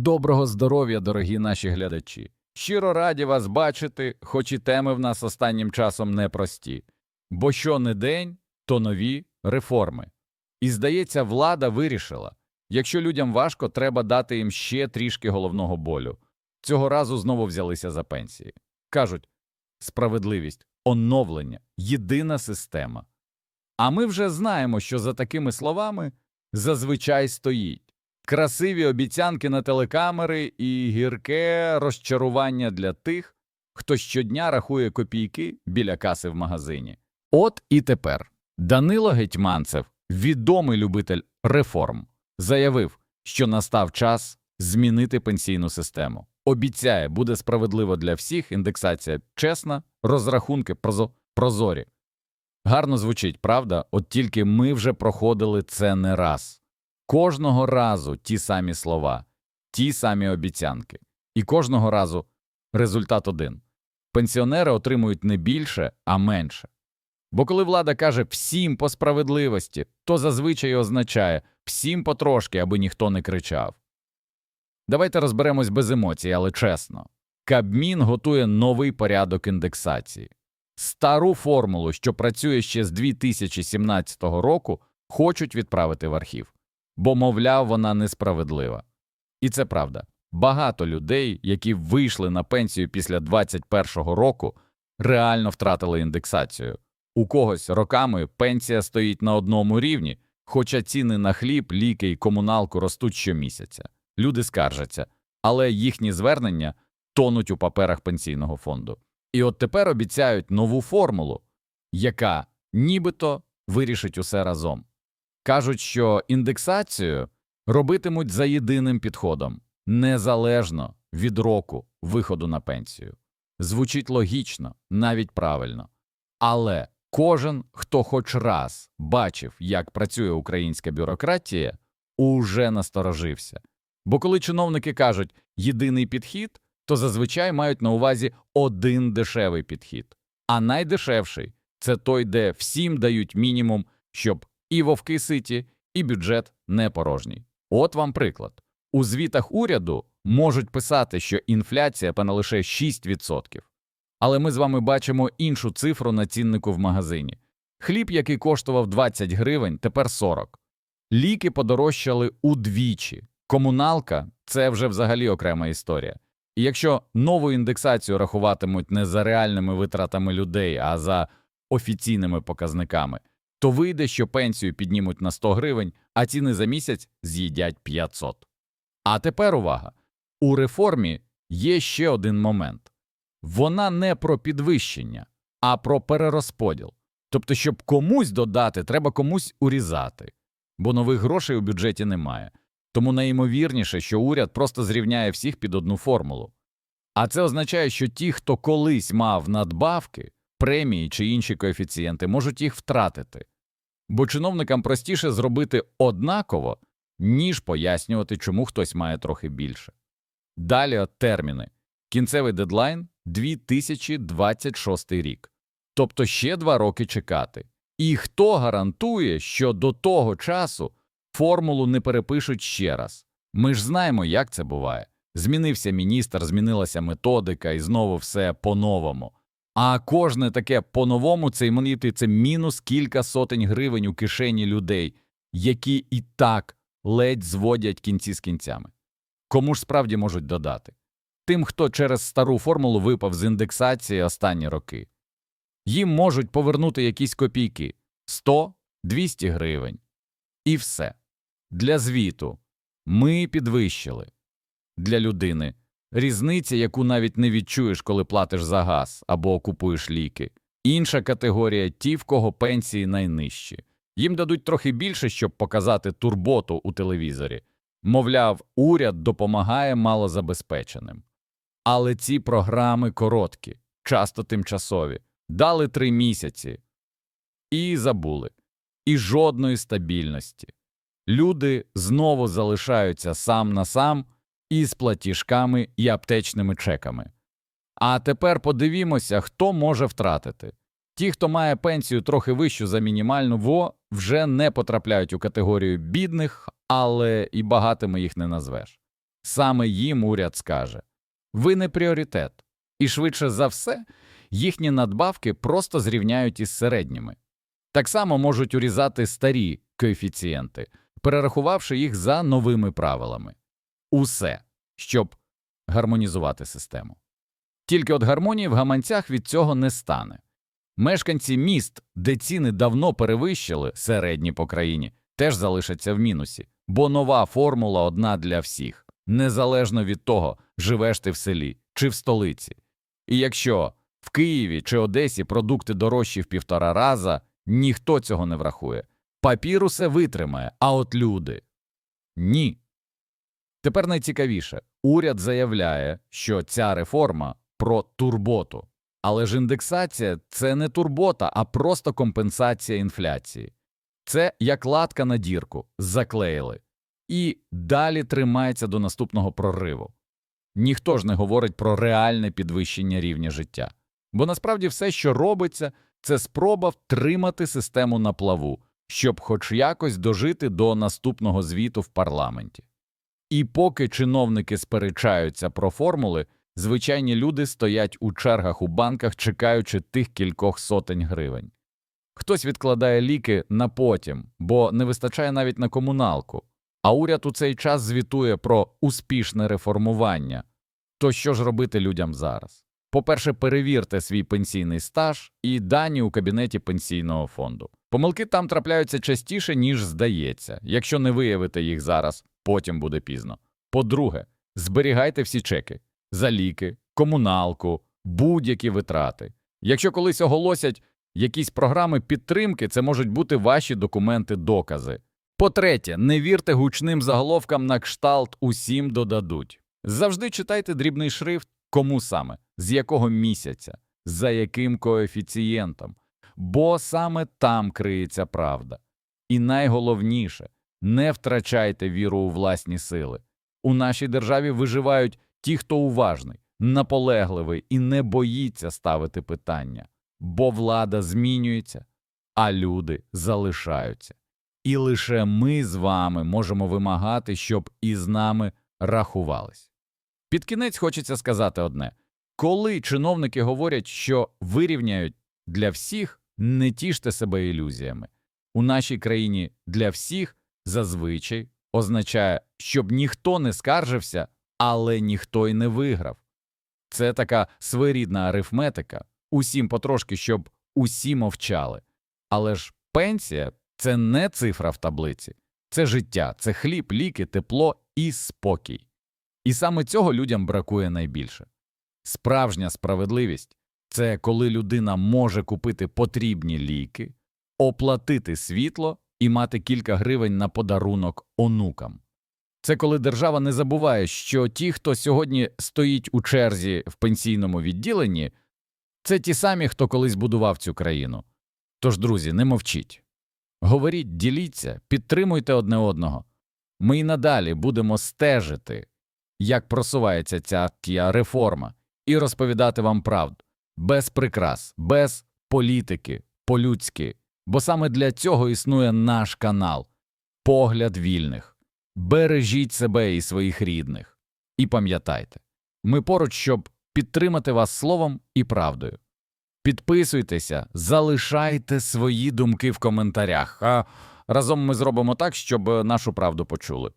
Доброго здоров'я, дорогі наші глядачі. Щиро раді вас бачити, хоч і теми в нас останнім часом непрості. Бо що не день, то нові реформи. І, здається, влада вирішила, якщо людям важко, треба дати їм ще трішки головного болю. Цього разу знову взялися за пенсії. Кажуть, справедливість, оновлення, єдина система. А ми вже знаємо, що за такими словами зазвичай стоїть красиві обіцянки на телекамери і гірке розчарування для тих, хто щодня рахує копійки біля каси в магазині. От і тепер Данило Гетьманцев, відомий любитель реформ, заявив, що настав час змінити пенсійну систему. Обіцяє, буде справедливо для всіх, індексація чесна, розрахунки прозо- прозорі. Гарно звучить, правда? От тільки ми вже проходили це не раз. Кожного разу ті самі слова, ті самі обіцянки. І кожного разу результат один. Пенсіонери отримують не більше, а менше. Бо коли влада каже всім по справедливості, то зазвичай означає всім потрошки, аби ніхто не кричав. Давайте розберемось без емоцій, але чесно. Кабмін готує новий порядок індексації. Стару формулу, що працює ще з 2017 року, хочуть відправити в архів бо, мовляв, вона несправедлива. І це правда. Багато людей, які вийшли на пенсію після 21-го року, реально втратили індексацію. У когось роками пенсія стоїть на одному рівні, хоча ціни на хліб, ліки і комуналку ростуть щомісяця. Люди скаржаться, але їхні звернення тонуть у паперах пенсійного фонду. І от тепер обіцяють нову формулу, яка нібито вирішить усе разом. Кажуть, що індексацію робитимуть за єдиним підходом, незалежно від року виходу на пенсію. Звучить логічно, навіть правильно. Але кожен, хто хоч раз бачив, як працює українська бюрократія, уже насторожився. Бо коли чиновники кажуть єдиний підхід, то зазвичай мають на увазі один дешевий підхід. А найдешевший це той, де всім дають мінімум, щоб і вовки ситі, і бюджет не порожній. От вам приклад. У звітах уряду можуть писати, що інфляція пане лише 6%. Але ми з вами бачимо іншу цифру на ціннику в магазині. Хліб, який коштував 20 гривень, тепер 40. Ліки подорожчали удвічі. Комуналка це вже взагалі окрема історія. І якщо нову індексацію рахуватимуть не за реальними витратами людей, а за офіційними показниками, то вийде, що пенсію піднімуть на 100 гривень, а ціни за місяць з'їдять 500. А тепер увага! У реформі є ще один момент вона не про підвищення, а про перерозподіл. Тобто, щоб комусь додати, треба комусь урізати, бо нових грошей у бюджеті немає. Тому найімовірніше, що уряд просто зрівняє всіх під одну формулу. А це означає, що ті, хто колись мав надбавки, премії чи інші коефіцієнти, можуть їх втратити бо чиновникам простіше зробити однаково, ніж пояснювати, чому хтось має трохи більше. Далі терміни. Кінцевий дедлайн 2026 рік. Тобто ще два роки чекати. І хто гарантує, що до того часу формулу не перепишуть ще раз? Ми ж знаємо, як це буває. Змінився міністр, змінилася методика, і знову все по-новому. А кожне таке по-новому це іменити це мінус кілька сотень гривень у кишені людей, які і так ледь зводять кінці з кінцями. Кому ж справді можуть додати? Тим, хто через стару формулу випав з індексації останні роки. Їм можуть повернути якісь копійки 100-200 гривень. І все. Для звіту ми підвищили. Для людини Різниця, яку навіть не відчуєш, коли платиш за газ або купуєш ліки. Інша категорія ті, в кого пенсії найнижчі. Їм дадуть трохи більше, щоб показати турботу у телевізорі. Мовляв, уряд допомагає малозабезпеченим. Але ці програми короткі, часто тимчасові, дали три місяці і забули. І жодної стабільності. Люди знову залишаються сам на сам із платіжками і аптечними чеками. А тепер подивімося, хто може втратити. Ті, хто має пенсію трохи вищу за мінімальну, во вже не потрапляють у категорію бідних, але і багатими їх не назвеш. Саме їм уряд скаже ви не пріоритет, і швидше за все їхні надбавки просто зрівняють із середніми. Так само можуть урізати старі коефіцієнти, перерахувавши їх за новими правилами. Усе, щоб гармонізувати систему. Тільки от гармонії в гаманцях від цього не стане. Мешканці міст, де ціни давно перевищили середні по країні, теж залишаться в мінусі, бо нова формула одна для всіх, незалежно від того, живеш ти в селі чи в столиці. І якщо в Києві чи Одесі продукти дорожчі в півтора раза, ніхто цього не врахує. Папір усе витримає, а от люди – ні. Тепер найцікавіше. Уряд заявляє, що ця реформа про турботу. Але ж індексація – це не турбота, а просто компенсація інфляції. Це як латка на дірку, заклеїли. І далі тримається до наступного прориву. Ніхто ж не говорить про реальне підвищення рівня життя. Бо насправді все, що робиться, це спроба втримати систему на плаву, щоб хоч якось дожити до наступного звіту в парламенті. І поки чиновники сперечаються про формули, звичайні люди стоять у чергах у банках, чекаючи тих кількох сотень гривень. Хтось відкладає ліки на потім, бо не вистачає навіть на комуналку, а уряд у цей час звітує про успішне реформування. То що ж робити людям зараз? По-перше, перевірте свій пенсійний стаж і дані у кабінеті пенсійного фонду. Помилки там трапляються частіше, ніж здається. Якщо не виявите їх зараз, потім буде пізно. По-друге, зберігайте всі чеки за ліки, комуналку, будь-які витрати. Якщо колись оголосять якісь програми підтримки, це можуть бути ваші документи-докази. По-третє, не вірте гучним заголовкам на кшталт усім додадуть. Завжди читайте дрібний шрифт, кому саме, з якого місяця, за яким коефіцієнтом, бо саме там криється правда. І найголовніше не втрачайте віру у власні сили. У нашій державі виживають ті, хто уважний, наполегливий і не боїться ставити питання, бо влада змінюється, а люди залишаються. І лише ми з вами можемо вимагати, щоб із нами рахувались. Під кінець хочеться сказати одне коли чиновники говорять, що вирівняють для всіх, не тіште себе ілюзіями. У нашій країні для всіх зазвичай означає, щоб ніхто не скаржився, але ніхто й не виграв. Це така своєрідна арифметика, усім потрошки, щоб усі мовчали. Але ж пенсія це не цифра в таблиці, це життя, це хліб, ліки, тепло і спокій. І саме цього людям бракує найбільше. Справжня справедливість це коли людина може купити потрібні ліки, оплатити світло і мати кілька гривень на подарунок онукам. Це коли держава не забуває, що ті, хто сьогодні стоїть у черзі в пенсійному відділенні, це ті самі, хто колись будував цю країну. Тож, друзі, не мовчіть. Говоріть, діліться, підтримуйте одне одного. Ми й надалі будемо стежити, як просувається ця тія реформа, і розповідати вам правду без прикрас, без політики, по-людськи, бо саме для цього існує наш канал Погляд вільних. Бережіть себе і своїх рідних. І пам'ятайте, ми поруч, щоб підтримати вас словом і правдою. Підписуйтеся, залишайте свої думки в коментарях. А разом ми зробимо так, щоб нашу правду почули.